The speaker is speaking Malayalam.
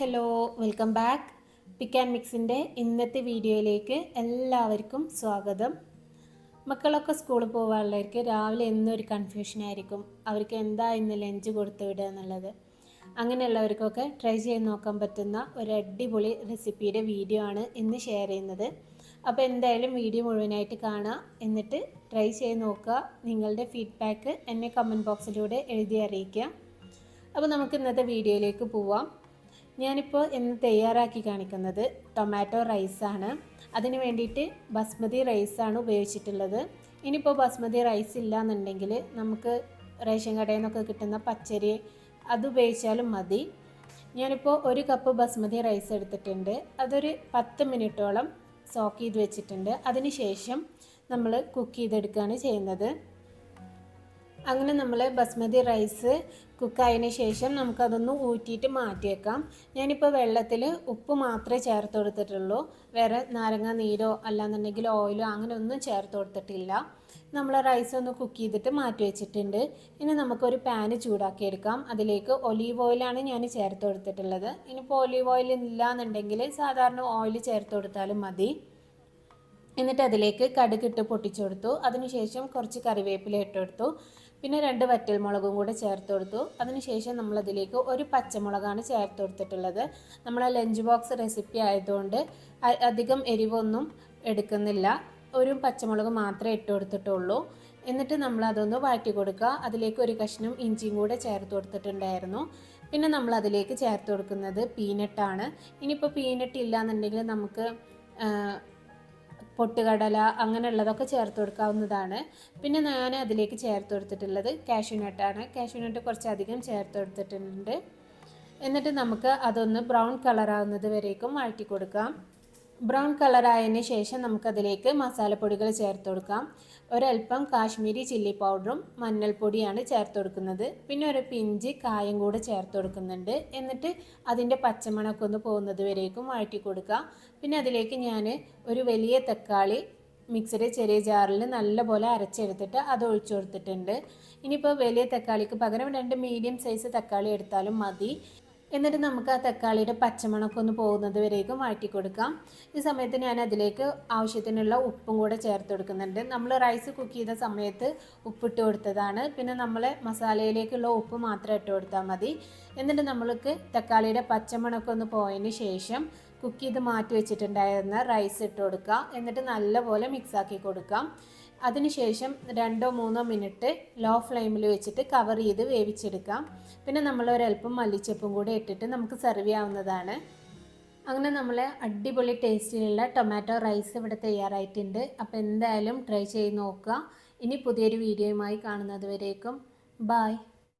Hello welcome back pick and മിക്സിന്റെ ഇന്നത്തെ വീഡിയോയിലേക്ക് എല്ലാവർക്കും സ്വാഗതം. മക്കളൊക്കെ സ്കൂളിൽ പോകാനുള്ളവർക്ക് രാവിലെ എന്നൊരു ആയിരിക്കും. അവർക്ക് എന്താ ഇന്ന് ലഞ്ച് കൊടുത്തു വിടുക എന്നുള്ളത്. അങ്ങനെയുള്ളവർക്കൊക്കെ ട്രൈ ചെയ്ത് നോക്കാൻ പറ്റുന്ന ഒരു അടിപൊളി റെസിപ്പിയുടെ വീഡിയോ ആണ് ഇന്ന് ഷെയർ ചെയ്യുന്നത്. അപ്പോൾ എന്തായാലും വീഡിയോ മുഴുവനായിട്ട് കാണുക എന്നിട്ട് ട്രൈ ചെയ്ത് നോക്കുക. നിങ്ങളുടെ ഫീഡ്ബാക്ക് എന്നെ കമന്റ് ബോക്സിലൂടെ എഴുതി അറിയിക്കുക അപ്പോൾ നമുക്ക് ഇന്നത്തെ വീഡിയോയിലേക്ക് പോവാം. ഞാനിപ്പോൾ ഇന്ന് തയ്യാറാക്കി കാണിക്കുന്നത് ടൊമാറ്റോ റൈസാണ് അതിന് വേണ്ടിയിട്ട് ബസ്മതി റൈസാണ് ഉപയോഗിച്ചിട്ടുള്ളത്. ഇനിയിപ്പോൾ ബസ്മതി റൈസ് ഇല്ല എന്നുണ്ടെങ്കിൽ നമുക്ക് റേഷൻ കടയിൽ നിന്നൊക്കെ കിട്ടുന്ന പച്ചരി അത് ഉപയോഗിച്ചാലും മതി. ഞാനിപ്പോൾ ഒരു കപ്പ് ബസ്മതി റൈസ് എടുത്തിട്ടുണ്ട്. അതൊരു പത്ത് മിനിറ്റോളം സോക്ക് ചെയ്ത് വെച്ചിട്ടുണ്ട്. അതിന് ശേഷം നമ്മൾ കുക്ക് ചെയ്തെടുക്കുകയാണ് ചെയ്യുന്നത്. അങ്ങനെ നമ്മൾ ബസ്മതി റൈസ് കുക്കായതിന് ശേഷം നമുക്കതൊന്ന് ഊറ്റിയിട്ട് മാറ്റിയേക്കാം. ഞാനിപ്പോൾ വെള്ളത്തിൽ ഉപ്പ് മാത്രമേ ചേർത്ത് കൊടുത്തിട്ടുള്ളൂ. വേറെ നാരങ്ങ നീരോ അല്ലാന്നുണ്ടെങ്കിൽ ഓയിലോ അങ്ങനെ ഒന്നും ചേർത്ത് കൊടുത്തിട്ടില്ല. നമ്മൾ റൈസ് ഒന്ന് കുക്ക് ചെയ്തിട്ട് മാറ്റി വെച്ചിട്ടുണ്ട്. ഇനി നമുക്കൊരു പാന് ചൂടാക്കിയെടുക്കാം. അതിലേക്ക് ഒലീവ് ഓയിലാണ് ഞാൻ ചേർത്ത് കൊടുത്തിട്ടുള്ളത്. ഇനിയിപ്പോൾ ഒലീവ് ഓയിൽ ഇല്ല എന്നുണ്ടെങ്കിൽ സാധാരണ ഓയിൽ ചേർത്ത് കൊടുത്താലും മതി. എന്നിട്ട് അതിലേക്ക് കടുകിട്ട് പൊട്ടിച്ചു കൊടുത്തു. അതിനുശേഷം കുറച്ച് കറിവേപ്പില ഇട്ടെടുത്തു പിന്നെ രണ്ട് വറ്റൽമുളകും കൂടെ ചേർത്ത് കൊടുത്തു. അതിനുശേഷം നമ്മളതിലേക്ക് ഒരു പച്ചമുളകാണ് ചേർത്ത് കൊടുത്തിട്ടുള്ളത്. നമ്മളെ ലഞ്ച് ബോക്സ് റെസിപ്പി ആയതുകൊണ്ട് അധികം എരിവൊന്നും എടുക്കുന്നില്ല. ഒരു പച്ചമുളക് മാത്രമേ ഇട്ട് കൊടുത്തിട്ടുള്ളൂ. എന്നിട്ട് നമ്മൾ അതൊന്ന് കൊടുക്കുക. അതിലേക്ക് ഒരു കഷ്ണം ഇഞ്ചിയും കൂടെ ചേർത്ത് കൊടുത്തിട്ടുണ്ടായിരുന്നു. പിന്നെ നമ്മൾ അതിലേക്ക് ചേർത്ത് കൊടുക്കുന്നത് പീനട്ടാണ്. ഇനിയിപ്പോൾ പീനട്ട് ഇല്ല എന്നുണ്ടെങ്കിൽ നമുക്ക് പൊട്ടുകടല അങ്ങനെയുള്ളതൊക്കെ ചേർത്ത് കൊടുക്കാവുന്നതാണ്. പിന്നെ ഞാൻ അതിലേക്ക് ചേർത്ത് കൊടുത്തിട്ടുള്ളത് കാഷ്യൂനട്ടാണ് കാഷ്യൂനട്ട് കുറച്ചധികം ചേർത്ത് കൊടുത്തിട്ടുണ്ട്. എന്നിട്ട് നമുക്ക് അതൊന്ന് ബ്രൗൺ കളറാവുന്നത് വരേക്കും വഴറ്റി കൊടുക്കാം. ബ്രൗൺ കളറായതിന് ശേഷം നമുക്കതിലേക്ക് മസാലപ്പൊടികൾ ചേർത്ത് കൊടുക്കാം. ഒരൽപ്പം കാശ്മീരി ചില്ലി പൗഡറും മഞ്ഞൾപ്പൊടിയാണ് ചേർത്ത് കൊടുക്കുന്നത്. പിന്നെ ഒരു പിഞ്ച് കായം കൂടെ ചേർത്ത് കൊടുക്കുന്നുണ്ട്. എന്നിട്ട് അതിന്റെ പച്ചമണമൊക്കെ ഒന്ന് പോകുന്നത് വരേക്കും വഴറ്റി കൊടുക്കാം പിന്നെ അതിലേക്ക് ഞാൻ ഒരു വലിയ തക്കാളി മിക്സിയുടെ ചെറിയ ജാറിൽ നല്ലപോലെ അരച്ചെടുത്തിട്ട് അത് ഒഴിച്ചു കൊടുത്തിട്ടുണ്ട്. ഇനിയിപ്പോൾ വലിയ തക്കാളിക്ക് പകരം രണ്ട് മീഡിയം സൈസ് തക്കാളി എടുത്താലും മതി. എന്നിട്ട് നമുക്ക് ആ തക്കാളിയുടെ പച്ചമണമൊക്കെ ഒന്ന് പോകുന്നത് വരേക്കും മാറ്റി കൊടുക്കാം. ഈ സമയത്ത് ഞാൻ അതിലേക്ക് ആവശ്യത്തിനുള്ള ഉപ്പും കൂടെ ചേർത്ത് കൊടുക്കുന്നുണ്ട്. നമ്മൾ റൈസ് കുക്ക് ചെയ്ത സമയത്ത് ഉപ്പിട്ട് കൊടുത്തതാണ്. പിന്നെ നമ്മൾ മസാലയിലേക്കുള്ള ഉപ്പ് മാത്രം ഇട്ട് കൊടുത്താൽ മതി. എന്നിട്ട് നമ്മൾക്ക് തക്കാളിയുടെ പച്ചമണമൊക്കെ ഒന്ന് പോയതിന് ശേഷം കുക്ക് ചെയ്ത് മാറ്റി വെച്ചിട്ടുണ്ടായിരുന്ന റൈസ് ഇട്ട് കൊടുക്കാം എന്നിട്ട് നല്ലപോലെ മിക്സാക്കി കൊടുക്കാം. അതിനുശേഷം രണ്ടോ മൂന്നോ മിനിറ്റ് ലോ ഫ്ലെയിമിൽ വെച്ചിട്ട് കവർ ചെയ്ത് വേവിച്ചെടുക്കാം. പിന്നെ നമ്മൾ ഒരൽപ്പം മല്ലിച്ചപ്പും കൂടി ഇട്ടിട്ട് നമുക്ക് സെർവ് ചെയ്യാവുന്നതാണ്. അങ്ങനെ നമ്മൾ അടിപൊളി ടേസ്റ്റിലുള്ള ടൊമാറ്റോ റൈസ് ഇവിടെ തയ്യാറായിട്ടുണ്ട്. അപ്പോൾ എന്തായാലും ട്രൈ ചെയ്ത് നോക്കുക. ഇനി പുതിയൊരു വീഡിയോയുമായി കാണുന്നത് വരേക്കും. ബായ്